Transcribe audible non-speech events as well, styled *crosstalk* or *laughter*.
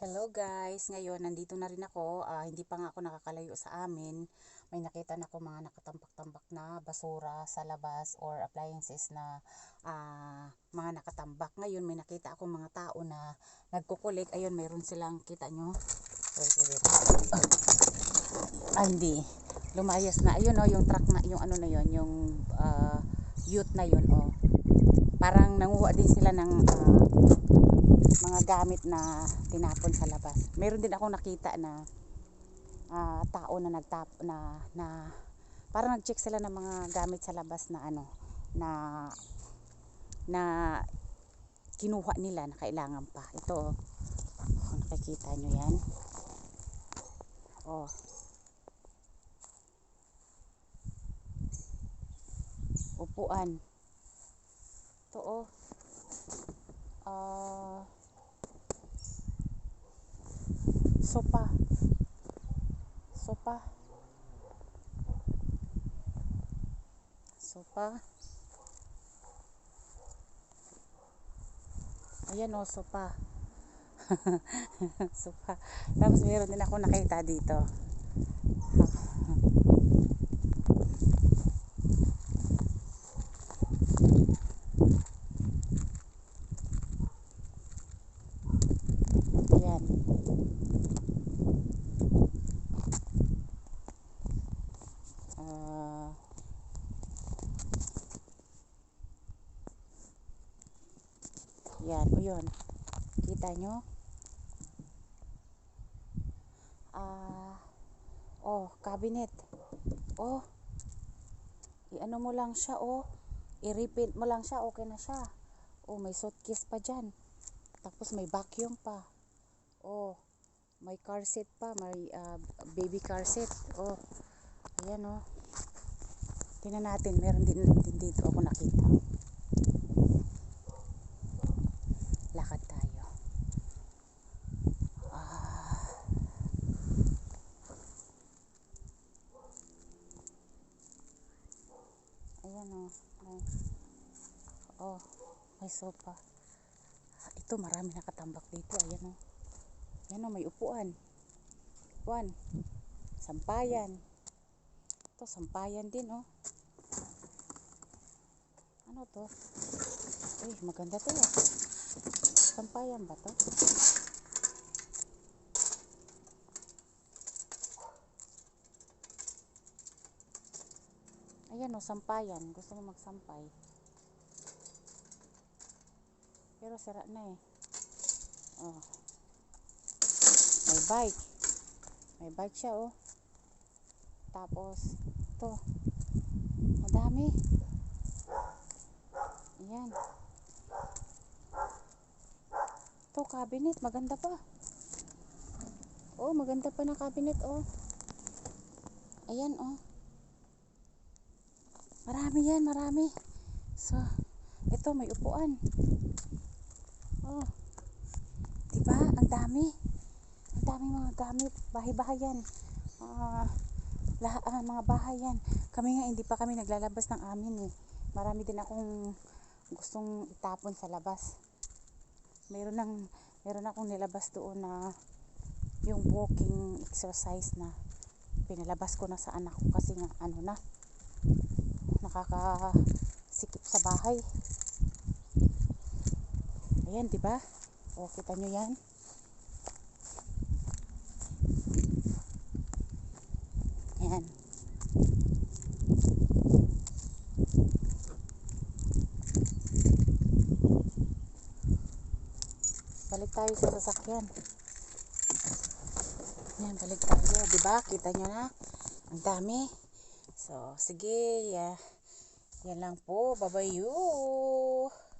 Hello guys, ngayon nandito na rin ako, Ah, hindi pa nga ako nakakalayo sa amin. May nakita na ako mga nakatambak-tambak na basura sa labas or appliances na ah, mga nakatambak. Ngayon may nakita ako mga tao na nagkukulik. Ayun, mayroon silang, kita nyo? Wait, wait, wait. Ah, hindi. Lumayas na. Ayun oh, yung truck na, yung ano na yun, yung ah, youth na yun oh. Parang nanguha din sila ng ah, mga gamit na tinapon sa labas. Meron din ako nakita na ah, tao na nagtap na na parang nag-check sila ng mga gamit sa labas na ano na na kinuha nila na kailangan pa. Ito. Oh, nakikita nyo yan. Oh. Upuan. Ito oh. Sopa. Sopa. Sopa. Ayan o sopa. *laughs* Sopa. Tapos meron din ako nakita dito ayan Ah. Yan, o yun. Kita nyo? Ah, oh, cabinet. Oh, i-ano mo lang siya, oh. I-repaint mo lang siya, okay na siya. Oh, may suitcase pa dyan. Tapos may vacuum pa. Oh, may car seat pa, may ah, baby car seat. Oh, Ayan. Oh. Tingnan natin. Meron din, din dito ako nakita. Lakad tayo. Ah. Ayan o. Oh. oh, may sopa. Ah, Ito marami nakatambak dito. Ayan o. Ayan o, may upuan. Upuan. Sampayan. Ito, sampayan din, oh. Ano to? Uy, maganda to, ah. Sampayan ba to? Ayan, oh, sampayan. Gusto mo magsampay. Pero sira na, eh. Oh. May bike. May bike siya, oh. Tapos, to. Madami. Ayan. To, cabinet. Maganda pa. Oh, maganda pa na cabinet, oh. Ayan, oh. Marami yan, marami. So, ito, may upuan. Oh. Diba? Ang dami. Ang dami mga gamit. Bahay-bahayan. Ah, lahat ah, mga bahay yan. Kami nga hindi pa kami naglalabas ng amin eh. Marami din akong gustong itapon sa labas. Meron nang meron akong nilabas doon na yung walking exercise na pinalabas ko na sa anak ko kasi nga ano na nakakasikip sa bahay. Ayan, 'di ba? O kita nyo 'yan. Ayan. Balik tayo sa sasakyan. Ayan, balik tayo. Diba? Kita nyo na. Ang dami. So, sige. Yeah. Yan lang po. Bye-bye you.